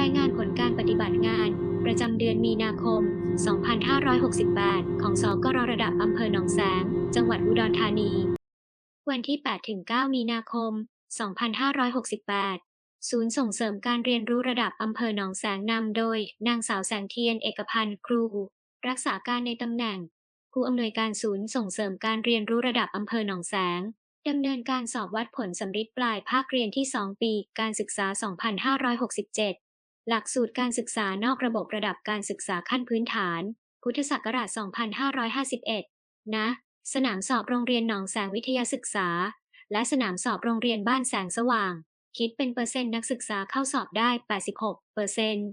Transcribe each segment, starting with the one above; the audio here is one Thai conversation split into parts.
รายงานผลการปฏิบัติงาน ประจำเดือนมีนาคม 2568 ของสกรระดับอำเภอหนองแสง จังหวัดอุดรธานี วันที่ 8-9 มีนาคม 2568 ศูนย์ส่งเสริมการเรียนรู้ระดับอำเภอหนองแสงนำโดย นางสาวแสงเทียนเอกพันธ์ครู รักษาการในตำแหน่ง ผู้อำนวยการศูนย์ส่งเสริมการเรียนรู้ระดับอำเภอหนองแสงดำเนินการสอบวัดผลสำริดปลายภาคเรียนที่ 2 ปี การศึกษา 2567 หลักสูตรการศึกษานอกระบบระดับการศึกษาขั้นพื้นฐาน พุทธศักราช 2551ณสนามสอบโรงเรียนหนองแสงวิทยาศึกษา และสนามสอบโรงเรียนบ้านแสงสว่าง คิดเป็นเปอร์เซ็นต์นักศึกษาเข้าสอบได้ 86เปอร์เซ็นต์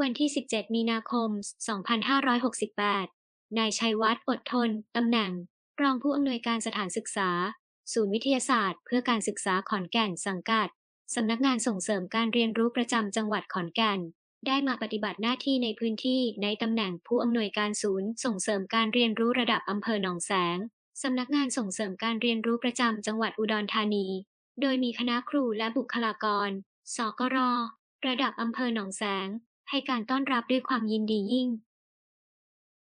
วันที่ 17 มีนาคม 2568 นายชัยวัฒน์อดทน ตำแหน่ง รองผู้อำนวยการสถานศึกษา ศูนย์วิทยาศาสตร์ เพื่อการศึกษาขอนแก่นสังกัด สำนักงานส่งเสริมการเรียนรู้ประจำจังหวัดขอนแก่น ได้มาปฏิบัติหน้าที่ในพื้นที่ในตำแหน่งผู้อำนวยการศูนย์ส่งเสริมการเรียนรู้ระดับอำเภอหนองแสง สำนักงานส่งเสริมการเรียนรู้ประจำจังหวัดอุดรธานี โดยมีคณะครูและบุคลากร สกร ระดับอำเภอหนองแสง ให้การต้อนรับด้วยความยินดียิ่ง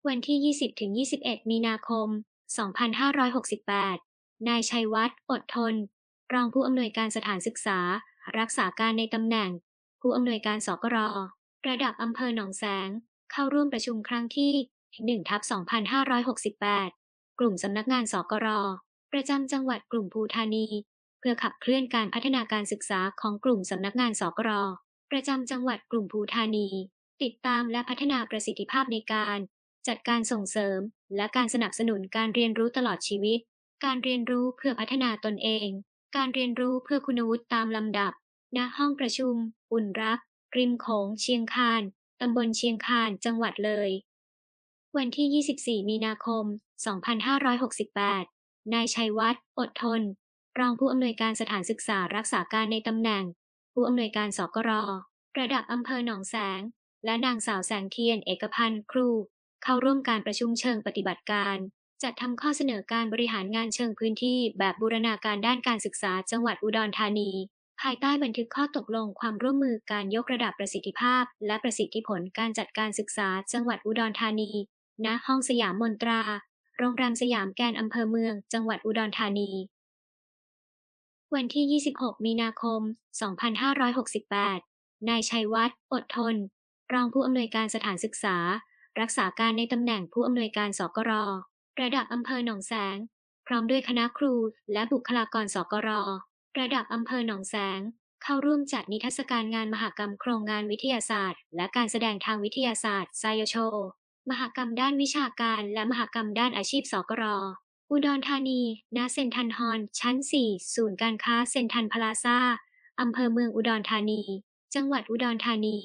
วันที่ 20-21 มีนาคม 2568 นายชัยวัฒน์อดทน รองผู้อำนวยการสถานศึกษา รักษาการในตำแหน่ง ผู้อำนวยการสกรระดับอำเภอหนองแสง เข้าร่วมประชุมครั้งที่1ทับ2568 กลุ่มสำนักงานสกรประจำจังหวัดกลุ่มภูธานี เพื่อขับเคลื่อนการพัฒนาการศึกษาของกลุ่มสำนักงานสกรประจำจังหวัดกลุ่มภูธานี ติดตามและพัฒนาประสิทธิภาพในการ จัดการส่งเสริม และการสนับสนุนการเรียนรู้ตลอดชีวิต การเรียนรู้เพื่อพัฒนาตนเอง การเรียนรู้เพื่อคุณวุฒิตามลำดับ ณ ห้องประชุม อุ่นรัก ริมโขงเชียงคาน ตำบลเชียงคาน จังหวัดเลย วันที่ 24 มีนาคม 2568 นายชัยวัฒน์อดทน รองผู้อำนวยการสถานศึกษารักษาการในตำแหน่ง ผู้อำนวยการสกรระดับอำเภอหนองแสง และนางสาวแสงเทียน เอกพันธ์ ครู เข้าร่วมการประชุมเชิงปฏิบัติการ จัดทำข้อเสนอการบริหารงานเชิงพื้นที่แบบบูรณาการด้านการศึกษาจังหวัดอุดรธานี ภายใต้บันทึกข้อตกลงความร่วมมือการยกระดับประสิทธิภาพ และประสิทธิผลการจัดการศึกษาจังหวัดอุดรธานี ณ ห้องสยามมนตรา โรงแรมสยามแกนอำเภอเมือง จังหวัดอุดรธานี วันที่ 26 มีนาคม 2568 นายชัยวัฒน์ อดทน รองผู้อำนวยการสถานศึกษา รักษาการในตำแหน่งผู้อำนวยการสกร ระดับอำเภอหนองแสง พร้อมด้วยคณะครูและบุคลากรสกรระดับอำเภอหนองแสง เข้าร่วมจัดนิทรรศการงานมหกรรมโครงงานวิทยาศาสตร์ และการแสดงทางวิทยาศาสตร์ไซโชมหกรรมด้านวิชาการและมหกรรมด้านอาชีพสกรอุดรธานีณเซนทรัลฮอลล์ชั้น 4 ศูนย์การค้าเซนทรัลพลาซ่าอำเภอเมืองอุดรธานี จังหวัดอุดรธานี